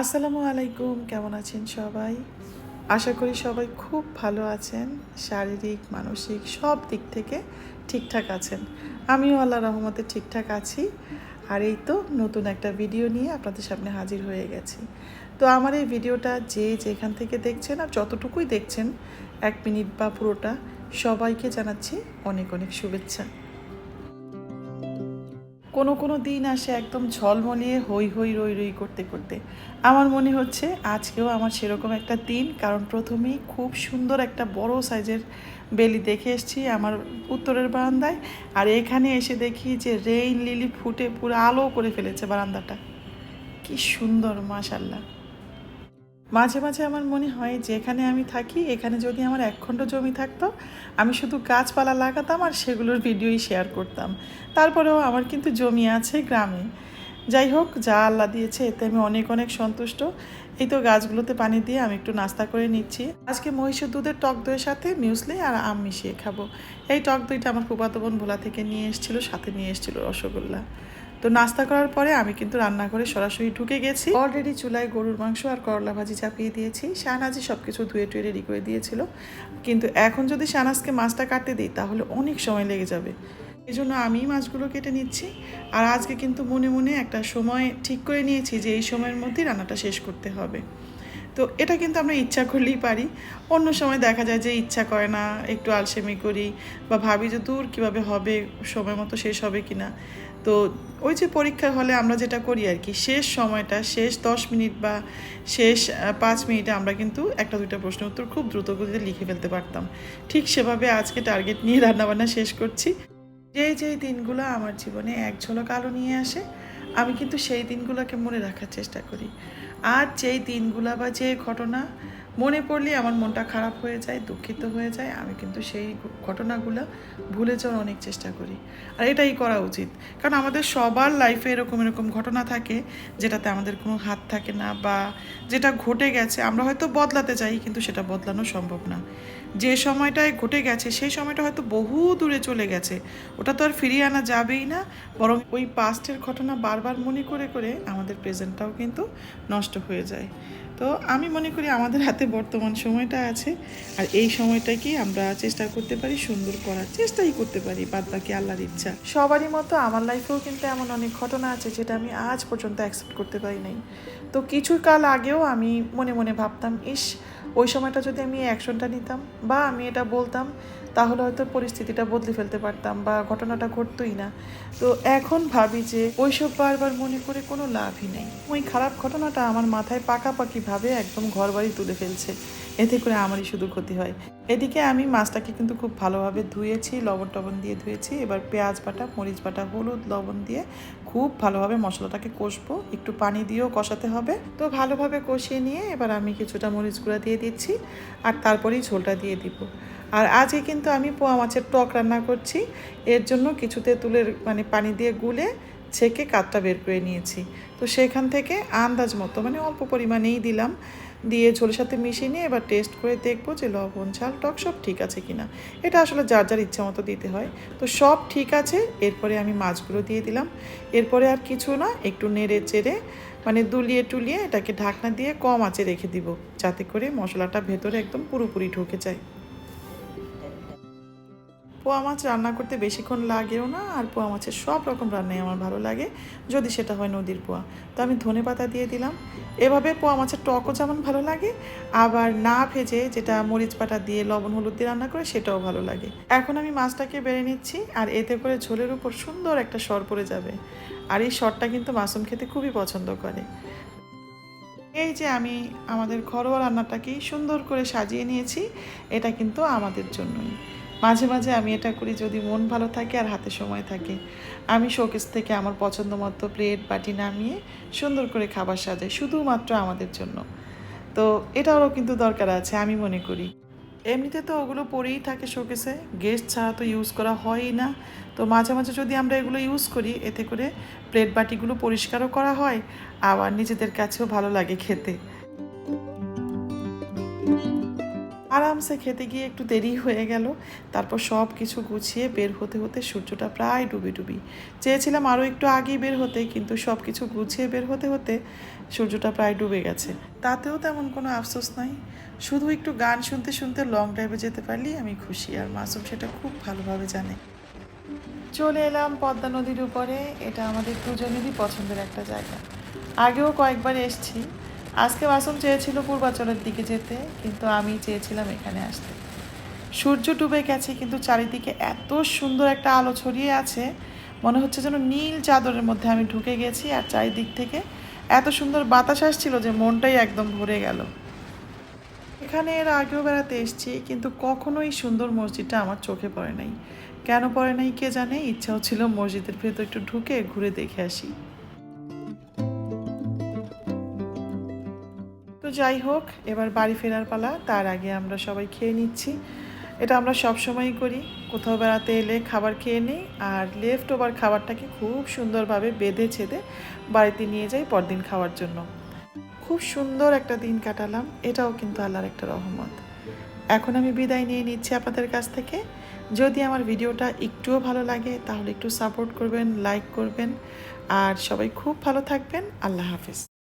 আসসালামু আলাইকুম, কেমন আছেন সবাই? আশা করি সবাই খুব ভালো আছেন, শারীরিক, মানসিক সব দিক থেকে ঠিকঠাক আছেন। আমিও আল্লাহ রহমতে ঠিকঠাক আছি। আর এই তো নতুন একটা ভিডিও নিয়ে আপনাদের সামনে হাজির হয়ে গেছি। তো আমার এই ভিডিওটা যে যেখান থেকে দেখছেন আর যতটুকুই দেখছেন, এক মিনিট বা পুরোটা সবাইকে জানাচ্ছি অনেক অনেক শুভেচ্ছা। কোনো কোনো দিন আসে একদম ঝলমলিয়ে হই হই রই রই করতে করতে। আমার মনে হচ্ছে আজকেও আমার সেরকম একটা দিন, কারণ প্রথমেই খুব সুন্দর একটা বড় সাইজের বেলি দেখে এসেছি আমার উত্তরের বারান্দায়। আর এখানে এসে দেখি যে রেইন লিলি ফুটে পুরো আলো করে ফেলেছে বারান্দাটা। কি সুন্দর মাশাল্লাহ মাঝে মাঝে আমার মনে হয় যে এখানে আমি থাকি, এখানে যদি আমার এক খণ্ড জমি থাকতো, আমি শুধু গাছপালা লাগাতাম আর সেগুলোর ভিডিওই শেয়ার করতাম। তারপরেও আমার কিন্তু জমি আছে গ্রামে। যাই হোক, যা আল্লাহ দিয়েছে, এতে আমি অনেক অনেক সন্তুষ্ট। এই তো গাছগুলোতে পানি দিয়ে আমি একটু নাস্তা করে নিচ্ছি। আজকে মহিষের দুধের টক দইয়ের সাথে মিউসলি আর আম মিশিয়ে খাব। এই টক দইটা আমার ফুপাতো বোন ভোলা থেকে নিয়ে এসেছিল, সাথে নিয়ে এসেছিল রসগোল্লা। তো নাস্তা করার পরে আমি কিন্তু রান্না করে সরাসরি ঢুকে গেছি। অলরেডি চুলায় গরুর মাংস আর করলা ভাজি চাপিয়ে দিয়েছি। শাহনাজি সব কিছু ধুয়ে টুয়ে রেডি করে দিয়েছিল। কিন্তু এখন যদি শাহনাজকে মাছটা কাটতে দিই, তাহলে অনেক সময় লেগে যাবে। এই জন্য আমি মাছগুলো কেটে নিচ্ছি। আর আজকে কিন্তু মনে মনে একটা সময় ঠিক করে নিয়েছি যে এই সময়ের মধ্যেই রান্নাটা শেষ করতে হবে। তো এটা কিন্তু আমরা ইচ্ছা করলেই পারি। অন্য সময় দেখা যায় যে ইচ্ছা করে না, একটু আলসেমি করি বা ভাবি যে দূর কীভাবে হবে, সময় মতো শেষ হবে কি না তো ওই যে পরীক্ষার হলে আমরা যেটা করি আর কি, শেষ সময়টা, শেষ দশ মিনিট বা শেষ পাঁচ মিনিটে আমরা কিন্তু একটা দুইটা প্রশ্ন উত্তর খুব দ্রুত গতিতে লিখে ফেলতে পারতাম। ঠিক সেভাবে আজকে টার্গেট নিয়ে রান্নাবান্না শেষ করছি। যেই যেই দিনগুলো আমার জীবনে এক ঝলক আলো নিয়ে আসে, আমি কিন্তু সেই দিনগুলোকে মনে রাখার চেষ্টা করি। আর যেই দিনগুলো বা যে ঘটনা মনে পড়লে আমার মনটা খারাপ হয়ে যায়, দুঃখিত হয়ে যায়, আমি কিন্তু সেই ঘটনাগুলো ভুলে যাওয়ার অনেক চেষ্টা করি। আর এটাই করা উচিত। কারণ আমাদের সবার লাইফে এরকম এরকম ঘটনা থাকে, যেটাতে আমাদের কোনো হাত থাকে না বা যেটা ঘটে গেছে, আমরা হয়তো বদলাতে চাই, কিন্তু সেটা বদলানো সম্ভব না। যে সময়টায় ঘটে গেছে, সেই সময়টা হয়তো বহু দূরে চলে গেছে। ওটা তো আর ফিরিয়ে আনা যাবেই না। বরং ওই পাস্টের ঘটনা বারবার মনে করে করে আমাদের প্রেজেন্টটাও কিন্তু নষ্ট হয়ে যায়। তো আমি মনে করি আমাদের হাতে বর্তমান সময়টা আছে, আর এই সময়টাকেই আমরা চেষ্টা করতে পারি, সুন্দর করার চেষ্টাই করতে পারি, বাদ বাকি আল্লাহর ইচ্ছা। সবারই মতো আমার লাইফেও কিন্তু এমন অনেক ঘটনা আছে যেটা আমি আজ পর্যন্ত অ্যাকসেপ্ট করতে পারি নাই। তো কিছু কাল আগেও আমি মনে মনে ভাবতাম, ইস, ওই সময়টা যদি আমি অ্যাকশনটা নিতাম বা আমি এটা বলতাম তাহলে হয়তো পরিস্থিতিটা বদলে ফেলতে পারতাম বা ঘটনাটা ঘটতোই না। তো এখন ভাবি যে ওইসব বারবার মনে করে কোনো লাভই নেই। ওই খারাপ ঘটনাটা আমার মাথায় পাকাপাকিভাবে একদম ঘর বাড়ি তুলে ফেলছে। এতে করে আমারই শুধু ক্ষতি হয়। এদিকে আমি মাছটাকে কিন্তু খুব ভালোভাবে ধুয়েছি, লবণ টবণ দিয়ে ধুয়েছি। এবার পেঁয়াজ বাটা, মরিচ বাটা, হলুদ, লবণ দিয়ে খুব ভালোভাবে মশলাটাকে কষবো। একটু পানি দিয়েও কষাতে হবে। তো ভালোভাবে কষিয়ে নিয়ে এবার আমি কিছুটা মরিচ গুঁড়া দিয়ে দিচ্ছি আর তারপরেই ঝোলটা দিয়ে দিব। আর আজকে কিন্তু আমি পোয়া মাছের টক রান্না করছি। এর জন্য কিছুতে তুলের মানে পানি দিয়ে গুলে ছেঁকে কাঠটা বের করে নিয়েছি। তো সেখান থেকে আন্দাজ মতো মানে অল্প পরিমাণেই দিলাম। দিয়ে ঝোলের সাথে মিশিয়ে নিয়ে এবার টেস্ট করে দেখব যে লবণ, ঝাল, টক সব ঠিক আছে কি না এটা আসলে যার যার ইচ্ছা মতো দিতে হয়। তো সব ঠিক আছে, এরপরে আমি মাছগুলো দিয়ে দিলাম। এরপরে আর কিছু না, একটু নেড়ে চেড়ে মানে দুলিয়ে টুলিয়ে এটাকে ঢাকনা দিয়ে কম আঁচে রেখে দিব, যাতে করে মশলাটা ভেতরে একদম পুরোপুরি ঢুকে যায়। পোয়া মাছ রান্না করতে বেশিক্ষণ লাগেও না, আর পোয়া মাছের সব রকম রান্নাই আমার ভালো লাগে, যদি সেটা হয় নদীর পোয়া। তো আমি ধনে পাতা দিয়ে দিলাম। এভাবে পোয়া মাছের টকও যেমন ভালো লাগে, আবার না ভেজে যেটা মরিচ পাটা দিয়ে লবণ হলুদ দিয়ে রান্না করে সেটাও ভালো লাগে। এখন আমি মাছটাকে বেড়ে নিচ্ছি, আর এতে করে ঝোলের উপর সুন্দর একটা সর পড়ে যাবে। আর এই সরটা কিন্তু মাসুম খেতে খুবই পছন্দ করে। এই যে আমি আমাদের ঘরোয়া রান্নাটাকেই সুন্দর করে সাজিয়ে নিয়েছি, এটা কিন্তু আমাদের জন্যই। মাঝে মাঝে আমি এটা করি যদি মন ভালো থাকে আর হাতে সময় থাকে। আমি শোকেস থেকে আমার পছন্দ মতো প্লেট বাটি নামিয়ে সুন্দর করে খাবার সাজাই, শুধুমাত্র আমাদের জন্য। তো এটারও কিন্তু দরকার আছে, আমি মনে করি। এমনিতে তো ওগুলো পরেই থাকে শোকেসে গেস্ট ছাড়া তো ইউজ করা হয়ই না। তো মাঝে মাঝে যদি আমরা এগুলো ইউজ করি, এতে করে প্লেট বাটিগুলো পরিষ্কারও করা হয়, আবার নিজেদের কাছেও ভালো লাগে খেতে। আরামসে খেতে গিয়ে একটু দেরি হয়ে গেল। তারপর সব কিছু গুছিয়ে বের হতে হতে সূর্যটা প্রায় ডুবি ডুবি। চেয়েছিলাম আরও একটু আগেই বের হতে, কিন্তু সব কিছু গুছিয়ে বের হতে হতে সূর্যটা প্রায় ডুবে গেছে। তাতেও তেমন কোনো আফসোস নাই। শুধু একটু গান শুনতে শুনতে লং ড্রাইভে যেতে পারলেই আমি খুশি, আর মাসুম সেটা খুব ভালোভাবে জানে। চলে এলাম পদ্মা নদীর উপরে। এটা আমাদের দুজনেরই পছন্দের একটা জায়গা। আগেও কয়েকবার এসছি। আজকে মাসুম চেয়েছিল পূর্বাচলের দিকে যেতে, কিন্তু আমি চেয়েছিলাম এখানে আসতে। সূর্য ডুবে গেছে, কিন্তু চারিদিকে এত সুন্দর একটা আলো ছড়িয়ে আছে, মনে হচ্ছে যেন নীল চাদরের মধ্যে আমি ঢুকে গেছি, আর চারিদিক থেকে এত সুন্দর বাতাস আসছিল যে মনটাই একদম ভরে গেল। এখানে এর আগেও বেড়াতে এসেছি, কিন্তু কখনোই সুন্দর মসজিদটা আমার চোখে পড়ে নাই। কেন পড়ে নাই কে জানে? ইচ্ছাও ছিল মসজিদের ভেতর একটু ঢুকে ঘুরে দেখে আসি। তো যাই হোক, এবার বাড়ি ফেরার পালা, তার আগে আমরা সবাই খেয়ে নিচ্ছি। এটা আমরা সব সময়ই করি, কোথাও বেড়াতে এলে খাবার খেয়ে নিই, আর লেফট ওভার খাবারটাকে খুব সুন্দরভাবে বেঁধে ছেদে বাড়িতে নিয়ে যাই পরদিন খাওয়ার জন্য। খুব সুন্দর একটা দিন কাটালাম, এটাও কিন্তু আল্লাহর একটা রহমত। এখন আমি বিদায় নিয়ে নিচ্ছি আপনাদের কাছ থেকে। যদি আমার ভিডিওটা একটুও ভালো লাগে, তাহলে একটু সাপোর্ট করবেন লাইক করবেন, আর সবাই খুব ভালো থাকবেন। আল্লাহ হাফিজ।